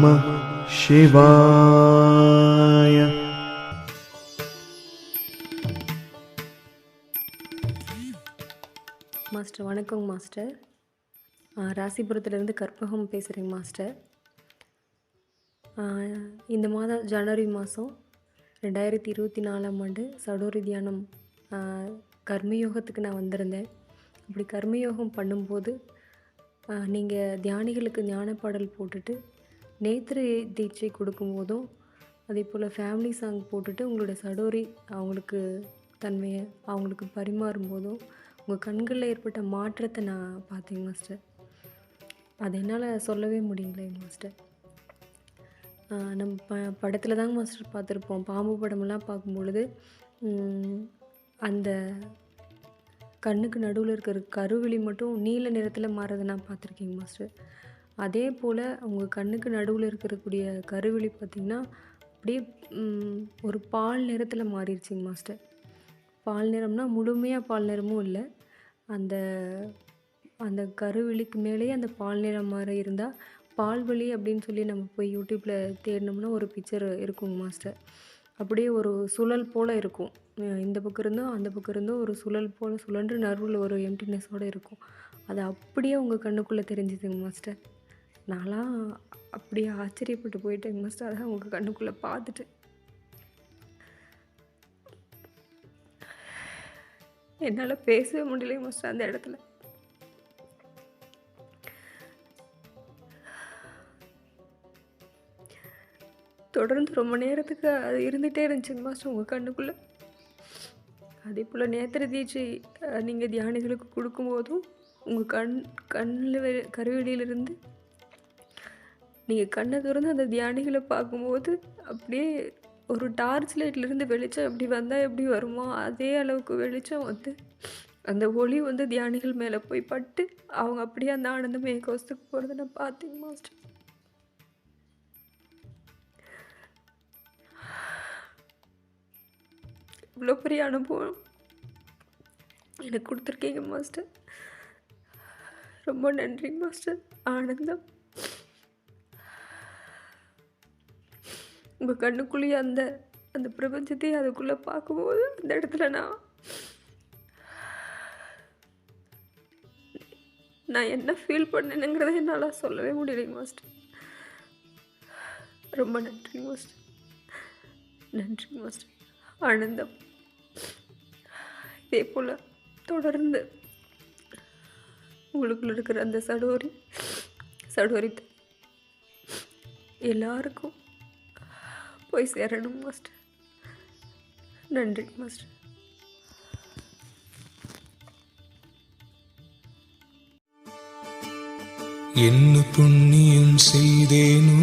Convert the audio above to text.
நம சிவாய மாஸ்டர் வணக்கங்க மாஸ்டர். ராசிபுரத்துலேருந்து கற்பகம் பேசுகிறேங்க மாஸ்டர். இந்த மாதம் ஜனவரி மாதம் ரெண்டாயிரத்தி இருபத்தி நாலாம் ஆண்டு சடோரி தியானம் கர்மயோகத்துக்கு நான் வந்திருந்தேன். அப்படி கர்மயோகம் பண்ணும்போது நீங்கள் தியானிகளுக்கு ஞானப்பாடல் பாடல் போட்டுட்டு நேத்திர தீட்சை கொடுக்கும்போதும் அதே போல் ஃபேமிலி சாங் போட்டுட்டு உங்களோட சடோரி அவங்களுக்கு தன்மையை அவங்களுக்கு பரிமாறும் போதும் உங்கள் கண்களில் ஏற்பட்ட மாற்றத்தை நான் பார்த்தேங்க மாஸ்டர் அது என்னால் சொல்லவே முடியலைங்க மாஸ்டர் நம்ம ப படத்தில் தாங்க மாஸ்டர் பார்த்துருப்போம். பாம்பு படமெல்லாம் பார்க்கும் பொழுது அந்த கண்ணுக்கு நடுவில் இருக்கிற கருவிழி மட்டும் நீல நிறத்தில் மாறதை நான் பார்த்துருக்கேங்க மாஸ்டர் அதே போல் உங்கள் கண்ணுக்கு நடுவில் இருக்கக்கூடிய கருவிழி பார்த்திங்கன்னா அப்படியே ஒரு பால் நிறத்தில் மாறிடுச்சிங்க மாஸ்டர். பால் நிறம்னா முழுமையாக பால் நிறமும் இல்லை. அந்த அந்த கருவிழிக்கு மேலேயே அந்த பால் நிறம் மாதிரி இருந்தால் பால்வழி அப்படின்னு சொல்லி நம்ம போய் யூடியூப்பில் தேடினோம்னா ஒரு பிக்சர் இருக்குங்க மாஸ்டர். அப்படியே ஒரு சுழல் போல் இருக்கும். இந்த பக்கம் இருந்தும் அந்த பக்கம் இருந்தும் ஒரு சுழல் போல் சுழன்று நடுவில் ஒரு எம்டினஸோடு இருக்கும். அது அப்படியே உங்கள் கண்ணுக்குள்ளே தெரிஞ்சுதுங்க மாஸ்டர். நான்லாம் அப்படியே ஆச்சரியப்பட்டு போயிட்டேங்க மாஸ்டர் அதான் உங்கள் கண்ணுக்குள்ளே பார்த்துட்டு. என்னால் பேசவே முடியல மாஸ்டர் அந்த இடத்துல. தொடர்ந்து ரொம்ப நேரத்துக்கு அது இருந்துகிட்டே இருந்துச்சுங்க மாஸ்டர் உங்கள் கண்ணுக்குள்ளே. அதே போல் நேத்திர தீட்சை நீங்கள் தியானிகளுக்கு கொடுக்கும்போதும் உங்கள் கண் கண்ணில் வெ கருவெளியிலிருந்து நீங்கள் கண்ணை திறந்து அந்த தியானிகளை பார்க்கும்போது அப்படியே ஒரு டார்ச் லைட்லேருந்து வெளிச்சம் எப்படி வந்தால் எப்படி வருமோ அதே அளவுக்கு வெளிச்சம் வந்து அந்த ஒளி வந்து தியானிகள் மேலே போய் பட்டு அவங்க அப்படியே அந்த ஆனந்தமே கோஷத்துக்கு போகிறத நான் பார்த்தேங்க மாஸ்டர் இவ்வளோ பெரிய அனுபவம் எனக்கு கொடுத்துருக்கீங்க மாஸ்டர் ரொம்ப நன்றி மாஸ்டர் ஆனந்தம். உங்கள் கண்ணுக்குள்ளேயே அந்த அந்த பிரபஞ்சத்தையே அதுக்குள்ளே பார்க்கும்போது அந்த இடத்துல நான் நான் என்ன ஃபீல் பண்ணேனுங்கிறத என்னால் சொல்லவே முடியலைங்க மாஸ்டர் ரொம்ப நன்றி மாஸ்டர் நன்றி மாஸ்டர் ஆனந்தம். இதே போல் தொடர்ந்து உங்களுக்குள்ள இருக்கிற அந்த சடோரி சடோரி எல்லாருக்கும் போய் சேரணும் மாஸ்டர் நன்றி மாஸ்டர் என்ன புண்ணியம் செய்தேனோ?